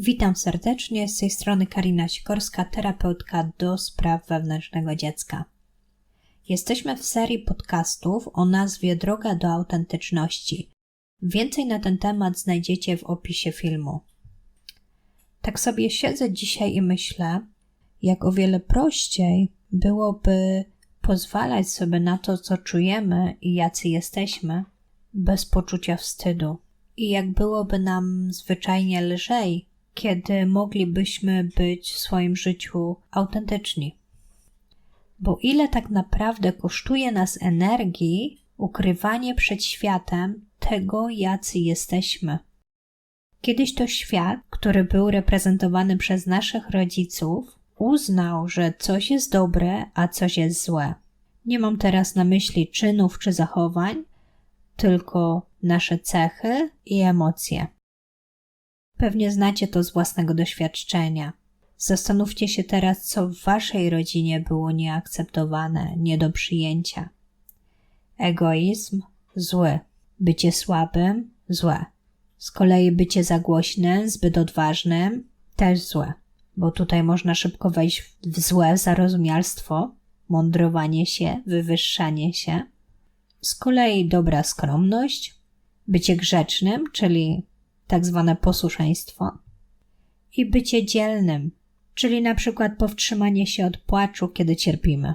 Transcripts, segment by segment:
Witam serdecznie, z tej strony Karina Sikorska, terapeutka do spraw wewnętrznego dziecka. Jesteśmy w serii podcastów o nazwie Droga do autentyczności. Więcej na ten temat znajdziecie w opisie filmu. Tak sobie siedzę dzisiaj i myślę, jak o wiele prościej byłoby pozwalać sobie na to, co czujemy i jacy jesteśmy, bez poczucia wstydu. I jak byłoby nam zwyczajnie lżej, kiedy moglibyśmy być w swoim życiu autentyczni. Bo ile tak naprawdę kosztuje nas energii ukrywanie przed światem tego, jacy jesteśmy. Kiedyś to świat, który był reprezentowany przez naszych rodziców, uznał, że coś jest dobre, a coś jest złe. Nie mam teraz na myśli czynów czy zachowań, tylko nasze cechy i emocje. Pewnie znacie to z własnego doświadczenia. Zastanówcie się teraz, co w waszej rodzinie było nieakceptowane, nie do przyjęcia. Egoizm zły, bycie słabym złe. Z kolei bycie za głośnym, zbyt odważnym też złe, bo tutaj można szybko wejść w złe zarozumialstwo, mądrowanie się, wywyższanie się. Z kolei dobra skromność, bycie grzecznym, czyli tak zwane posłuszeństwo, i bycie dzielnym, czyli na przykład powstrzymanie się od płaczu, kiedy cierpimy.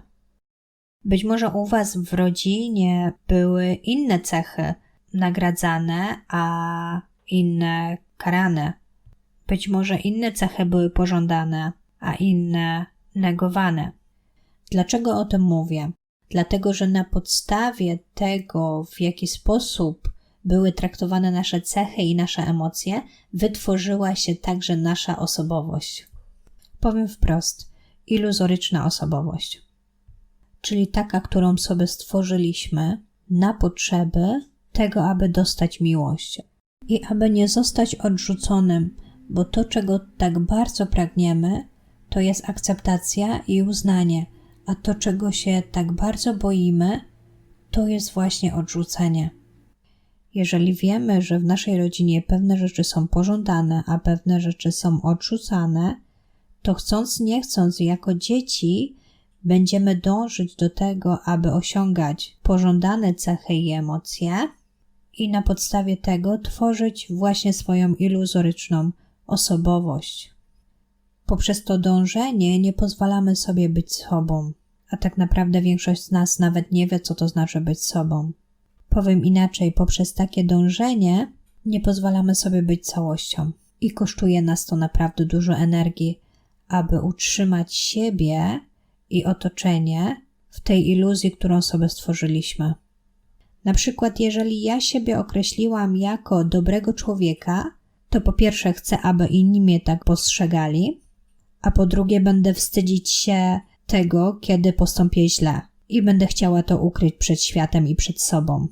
Być może u Was w rodzinie były inne cechy nagradzane, a inne karane. Być może inne cechy były pożądane, a inne negowane. Dlaczego o tym mówię? Dlatego, że na podstawie tego, w jaki sposób były traktowane nasze cechy i nasze emocje, wytworzyła się także nasza osobowość. Powiem wprost, iluzoryczna osobowość. Czyli taka, którą sobie stworzyliśmy na potrzeby tego, aby dostać miłość i aby nie zostać odrzuconym, bo to, czego tak bardzo pragniemy, to jest akceptacja i uznanie, a to, czego się tak bardzo boimy, to jest właśnie odrzucenie. Jeżeli wiemy, że w naszej rodzinie pewne rzeczy są pożądane, a pewne rzeczy są odrzucane, to chcąc nie chcąc, jako dzieci, będziemy dążyć do tego, aby osiągać pożądane cechy i emocje, i na podstawie tego tworzyć właśnie swoją iluzoryczną osobowość. Poprzez to dążenie nie pozwalamy sobie być sobą, a tak naprawdę większość z nas nawet nie wie, co to znaczy być sobą. Powiem inaczej, poprzez takie dążenie nie pozwalamy sobie być całością i kosztuje nas to naprawdę dużo energii, aby utrzymać siebie i otoczenie w tej iluzji, którą sobie stworzyliśmy. Na przykład, jeżeli ja siebie określiłam jako dobrego człowieka, to po pierwsze chcę, aby inni mnie tak postrzegali, a po drugie będę wstydzić się tego, kiedy postąpię źle i będę chciała to ukryć przed światem i przed sobą.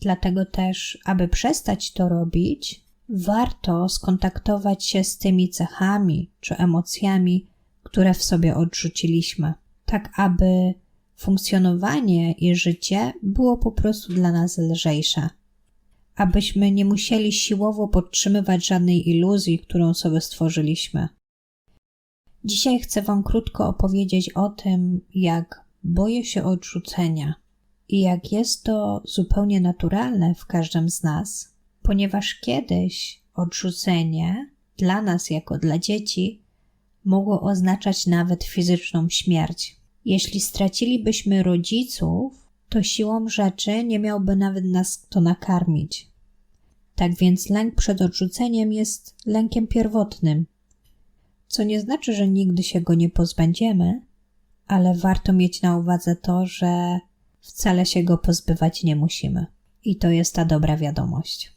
Dlatego też, aby przestać to robić, warto skontaktować się z tymi cechami czy emocjami, które w sobie odrzuciliśmy, tak aby funkcjonowanie i życie było po prostu dla nas lżejsze. Abyśmy nie musieli siłowo podtrzymywać żadnej iluzji, którą sobie stworzyliśmy. Dzisiaj chcę Wam krótko opowiedzieć o tym, jak boję się odrzucenia i jak jest to zupełnie naturalne w każdym z nas, ponieważ kiedyś odrzucenie dla nas jako dla dzieci mogło oznaczać nawet fizyczną śmierć. Jeśli stracilibyśmy rodziców, to siłą rzeczy nie miałby nawet nas kto nakarmić. Tak więc lęk przed odrzuceniem jest lękiem pierwotnym, co nie znaczy, że nigdy się go nie pozbędziemy, ale warto mieć na uwadze to, że wcale się go pozbywać nie musimy. I to jest ta dobra wiadomość.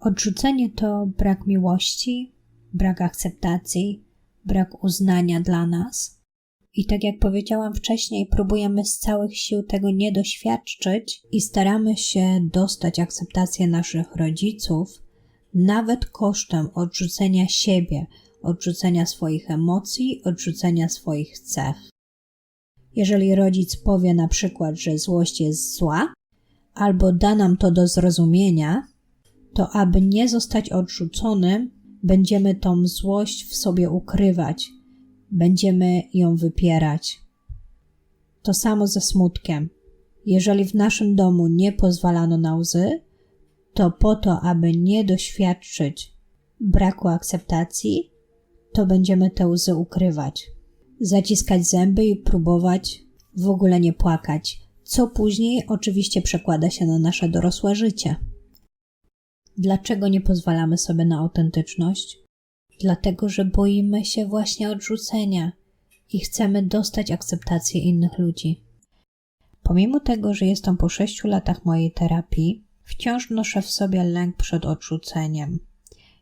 Odrzucenie to brak miłości, brak akceptacji, brak uznania dla nas. I tak jak powiedziałam wcześniej, próbujemy z całych sił tego nie doświadczyć i staramy się dostać akceptację naszych rodziców, nawet kosztem odrzucenia siebie, odrzucenia swoich emocji, odrzucenia swoich cech. Jeżeli rodzic powie na przykład, że złość jest zła, albo da nam to do zrozumienia, to aby nie zostać odrzuconym, Będziemy tą złość w sobie ukrywać, będziemy ją wypierać. To samo ze smutkiem. Jeżeli w naszym domu nie pozwalano na łzy, to po to, aby nie doświadczyć braku akceptacji, to będziemy te łzy ukrywać, zaciskać zęby i próbować w ogóle nie płakać, co później oczywiście przekłada się na nasze dorosłe życie. Dlaczego nie pozwalamy sobie na autentyczność? Dlatego, że boimy się właśnie odrzucenia i chcemy dostać akceptację innych ludzi. Pomimo tego, że jestem po sześciu latach mojej terapii, wciąż noszę w sobie lęk przed odrzuceniem.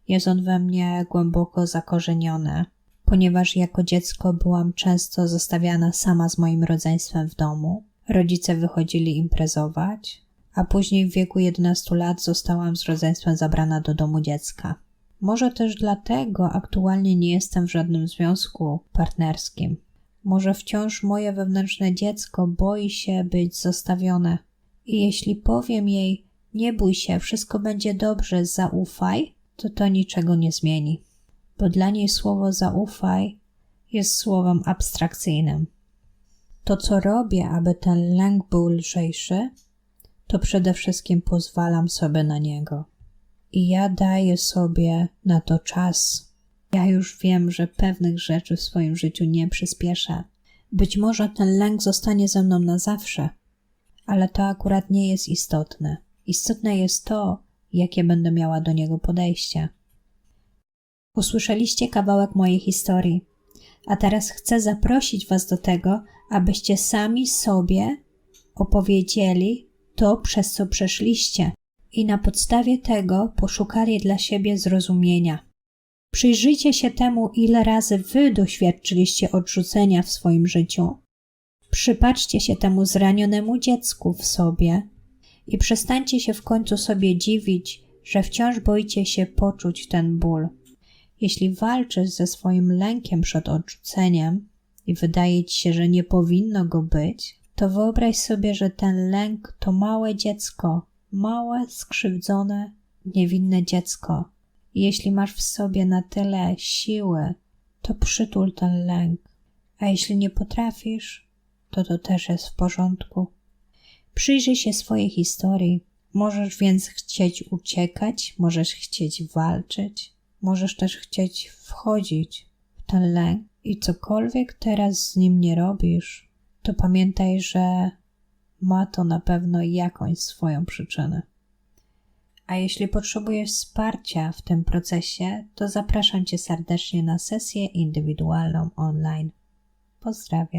Jest on we mnie głęboko zakorzeniony, ponieważ jako dziecko byłam często zostawiana sama z moim rodzeństwem w domu. Rodzice wychodzili imprezować, a później w wieku 11 lat zostałam z rodzeństwem zabrana do domu dziecka. Może też dlatego aktualnie nie jestem w żadnym związku partnerskim. Może wciąż moje wewnętrzne dziecko boi się być zostawione. I jeśli powiem jej, nie bój się, wszystko będzie dobrze, zaufaj, to to niczego nie zmieni. Bo dla niej słowo zaufaj jest słowem abstrakcyjnym. To, co robię, aby ten lęk był lżejszy, to przede wszystkim pozwalam sobie na niego. I ja daję sobie na to czas. Ja już wiem, że pewnych rzeczy w swoim życiu nie przyspieszę. Być może ten lęk zostanie ze mną na zawsze, ale to akurat nie jest istotne. Istotne jest to, jakie będę miała do niego podejście. Usłyszeliście kawałek mojej historii, a teraz chcę zaprosić Was do tego, abyście sami sobie opowiedzieli to, przez co przeszliście, i na podstawie tego poszukali dla siebie zrozumienia. Przyjrzyjcie się temu, ile razy Wy doświadczyliście odrzucenia w swoim życiu. Przypatrzcie się temu zranionemu dziecku w sobie i przestańcie się w końcu sobie dziwić, że wciąż boicie się poczuć ten ból. Jeśli walczysz ze swoim lękiem przed odrzuceniem i wydaje ci się, że nie powinno go być, to wyobraź sobie, że ten lęk to małe dziecko, małe, skrzywdzone, niewinne dziecko. Jeśli masz w sobie na tyle siły, to przytul ten lęk. A jeśli nie potrafisz, to to też jest w porządku. Przyjrzyj się swojej historii. Możesz więc chcieć uciekać, możesz chcieć walczyć, możesz też chcieć wchodzić w ten lęk i cokolwiek teraz z nim nie robisz, to pamiętaj, że ma to na pewno jakąś swoją przyczynę. A jeśli potrzebujesz wsparcia w tym procesie, to zapraszam Cię serdecznie na sesję indywidualną online. Pozdrawiam.